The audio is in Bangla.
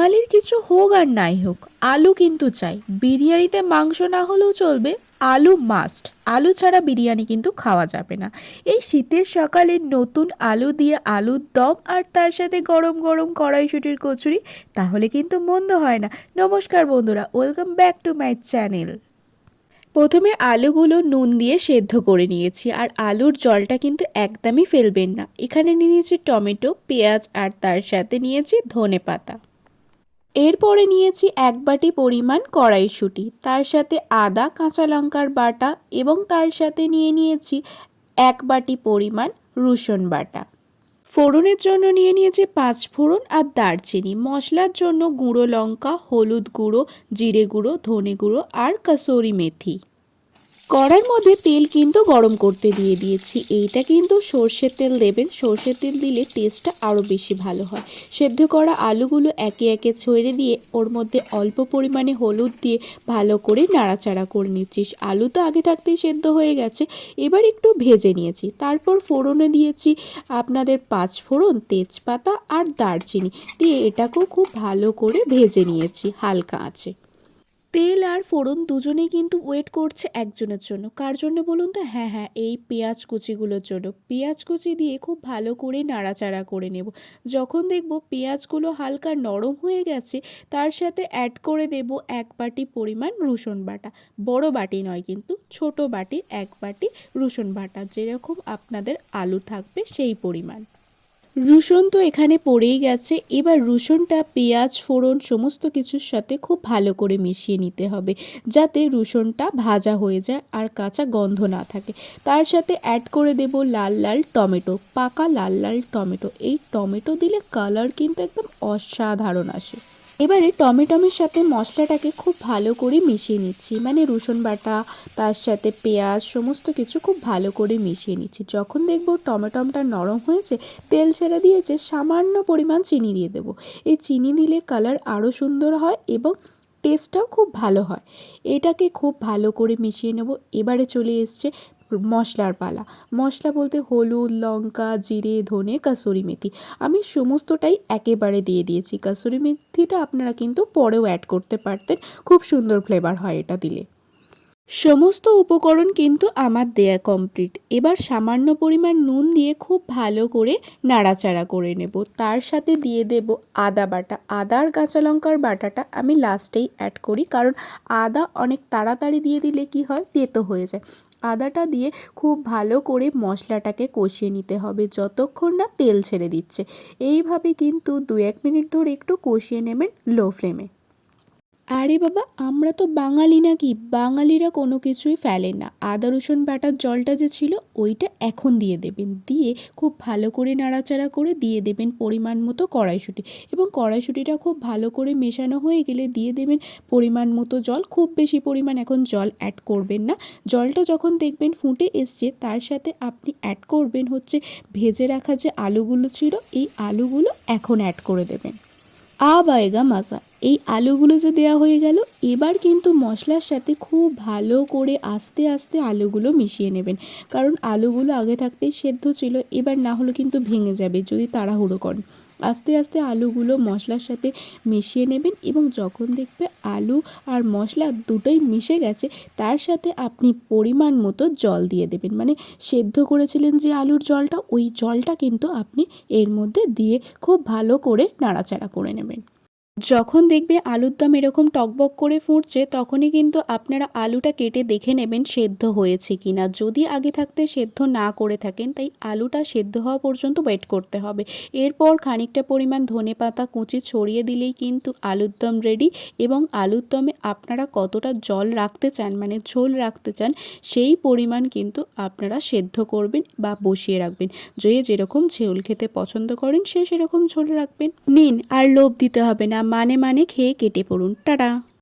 বাঙালির কিছু হোক আর নাই হোক, আলু কিন্তু চাই। বিরিয়ানিতে মাংস না হলেও চলবে, আলু মাস্ট আলু ছাড়া বিরিয়ানি কিন্তু খাওয়া যাবে না। এই শীতের সকালে নতুন আলু দিয়ে আলুর দম আর তার সাথে গরম গরম কড়াইশুটির কচুরি, তাহলে কিন্তু মন্দ হয় না। নমস্কার বন্ধুরা welcome back to my channel প্রথমে আলুগুলো নুন দিয়ে সেদ্ধ করে নিয়েছি, আর আলুর জলটা কিন্তু একদমই ফেলবেন না। এখানে নিয়ে নিয়েছি টমেটো, পেঁয়াজ, আর তার সাথে নিয়েছি ধনে পাতা এরপরে নিয়েছি এক বাটি পরিমাণ কড়াইশুঁটি, তার সাথে আদা, কাঁচা লঙ্কার বাটা এবং তার সাথে নিয়ে নিয়েছি এক বাটি পরিমাণ রসুন বাটা। ফোড়নের জন্য নিয়ে নিয়েছি পাঁচ ফোড়ন আর দারচিনি। মশলার জন্য গুঁড়ো লঙ্কা, হলুদ গুঁড়ো, জিরে গুঁড়ো, ধনে গুঁড়ো আর কাসৌরি মেথি। কড়ার মধ্যে তেল কিন্তু গরম করতে দিয়ে দিয়েছি। এইটা কিন্তু সর্ষের তেল দেবেন। সর্ষের তেল দিলে টেস্টটা আরও বেশি ভালো হয়। সেদ্ধ করা আলুগুলো একে একে ছড়ে দিয়ে ওর মধ্যে অল্প পরিমাণে হলুদ দিয়ে ভালো করে নাড়াচাড়া করে নিচ্ছি। আলু তো আগে থাকতেই সেদ্ধ হয়ে গেছে। এবার একটু ভেজে নিয়েছি। তারপর ফোড়নে দিয়েছি আপনাদের পাঁচ ফোড়ন, তেজপাতা আর দারচিনি। দিয়ে এটাকেও খুব ভালো করে ভেজে নিয়েছি, হালকা আছে তেল আর ফোড়ন দুজনেই কিন্তু ওয়েট করছে একজনের জন্য। কার জন্য বলুন তো? হ্যাঁ হ্যাঁ এই পেঁয়াজ কুচিগুলোর জন্য। পেঁয়াজ কুচি দিয়ে খুব ভালো করে নাড়াচাড়া করে নেব। যখন দেখব পেঁয়াজগুলো হালকা নরম হয়ে গেছে, তার সাথে অ্যাড করে দেব এক বাটি পরিমাণ রসুন বাটা। বড় বাটি নয় কিন্তু, ছোট বাটির এক বাটি রসুন বাটা। যেরকম আপনাদের আলু থাকবে সেই পরিমাণ। রসুন তো এখানে পড়েই গেছে। এবার রসুনটা, পেঁয়াজ, ফোড়ন সমস্ত কিছুর সাথে খুব ভালো করে মিশিয়ে নিতে হবে যাতে রসুনটা ভাজা হয়ে যায় আর কাঁচা গন্ধ না থাকে। তার সাথে অ্যাড করে দেব লাল লাল টমেটো, পাকা লাল লাল টমেটো। এই টমেটো দিলে কালার কিন্তু একদম অসাধারণ আসে। এবারে টমেটোমের সাথে মশলাটাকে খুব ভালো করে মিশিয়ে নিচ্ছি। মানে রসুন বাটা, তার সাথে পেঁয়াজ, সমস্ত কিছু খুব ভালো করে মিশিয়ে নিচ্ছি। যখন দেখব টমেটোমটা নরম হয়েছে, তেল ছেড়ে দিয়েছে, সামান্য পরিমাণ চিনি দিয়ে দেবো। এই চিনি দিলে কালার আরও সুন্দর হয় এবং টেস্টটাও খুব ভালো হয়। এটাকে খুব ভালো করে মিশিয়ে নেব। এবারে চলে এসছে মশলার পালা। মশলা বলতে হলুদ, লঙ্কা, জিরে, ধনে, কাসুরি মেথি। আমি সমস্তটাই একেবারে দিয়ে দিয়েছি। কাসুরি মেথিটা আপনারা কিন্তু পরেও অ্যাড করতে পারতেন। খুব সুন্দর ফ্লেভার হয় এটা দিলে। সমস্ত উপকরণ কিন্তু আমার দেয়া কমপ্লিট এবার সামান্য পরিমাণ নুন দিয়ে খুব ভালো করে নাড়াচাড়া করে নেব। তার সাথে দিয়ে দেব আদা বাটা। আদার কাঁচা লঙ্কার বাটাটা আমি লাস্টেই অ্যাড করি। কারণ আদা অনেক তাড়াতাড়ি দিয়ে দিলে কি হয়? তেতো হয়ে যায়। আদাটা দিয়ে খুব ভালো করে মশলাটাকে কষিয়ে নিতে হবে। যতক্ষণ না তেল ছেড়ে দিচ্ছে। এইভাবে কিন্তু দু এক মিনিট ধরে একটু কষিয়ে নেবেন লো ফ্লেমে। আরে বাবা, আমরা তো বাঙালি নাকি? বাঙালিরা কোনো কিছুই ফেলে না। আদা, রসুন, বাটার জলটা যে ছিল, ওইটা এখন দিয়ে দেবেন। দিয়ে খুব ভালো করে নাড়াচাড়া করে দিয়ে দেবেন পরিমাণ মতো কড়াইশুঁটি। এবং কড়াইশুঁটিটা খুব ভালো করে মেশানো হয়ে গেলে দিয়ে দেবেন পরিমাণ মতো জল। খুব বেশি পরিমাণ এখন জল অ্যাড করবেন না। জলটা যখন দেখবেন ফুটে এসছে, তার সাথে আপনি অ্যাড করবেন হচ্ছে ভেজে রাখা যে আলুগুলো ছিল, এই আলুগুলো এখন অ্যাড করে দেবেন। আ বায়গা মাসা এই আলুগুলো যে দেওয়া হয়ে গেল, এবার কিন্তু মশলার সাথে খুব ভালো করে আস্তে আস্তে আলুগুলো মিশিয়ে নেবেন। কারণ আলুগুলো আগে থাকতেই সেদ্ধ ছিল, এবার না হলে কিন্তু ভেঙে যাবে যদি তাড়াহুড়ো করেন। আস্তে আস্তে আলুগুলো মশলার সাথে মিশিয়ে নেবেন এবং যখন দেখবে আলু আর মশলা দুটোই মিশে গেছে, তার সাথে আপনি পরিমাণ মতো জল দিয়ে দেবেন। মানে সেদ্ধ করেছিলেন যে আলুর জলটা, ওই জলটা কিন্তু আপনি এর মধ্যে দিয়ে খুব ভালো করে নাড়াচাড়া করে নেবেন। যখন দেখবে আলুর দম এরকম টকবক করে ফুটছে, তখনই কিন্তু আপনারা আলুটা কেটে দেখে নেবেন সেদ্ধ হয়েছে কি না যদি আগে থাকতে সেদ্ধ না করে থাকেন, তাই আলুটা সেদ্ধ হওয়া পর্যন্ত ওয়েট করতে হবে। এরপর খানিকটা পরিমাণ ধনে পাতা, কুচি ছড়িয়ে দিলেই কিন্তু আলুর দম রেডি এবং আলুর দমে আপনারা কতটা জল রাখতে চান মানে ঝোল রাখতে চান, সেই পরিমাণ কিন্তু আপনারা সেদ্ধ করবেন বা বসিয়ে রাখবেন। যে যেরকম ঝোল খেতে পছন্দ করেন, সে সেরকম ঝোল রাখবেন। নিন, আর লোভ দিতে হবে না। মানে মানে খেয়ে কেটে পড়ুন। টাটা।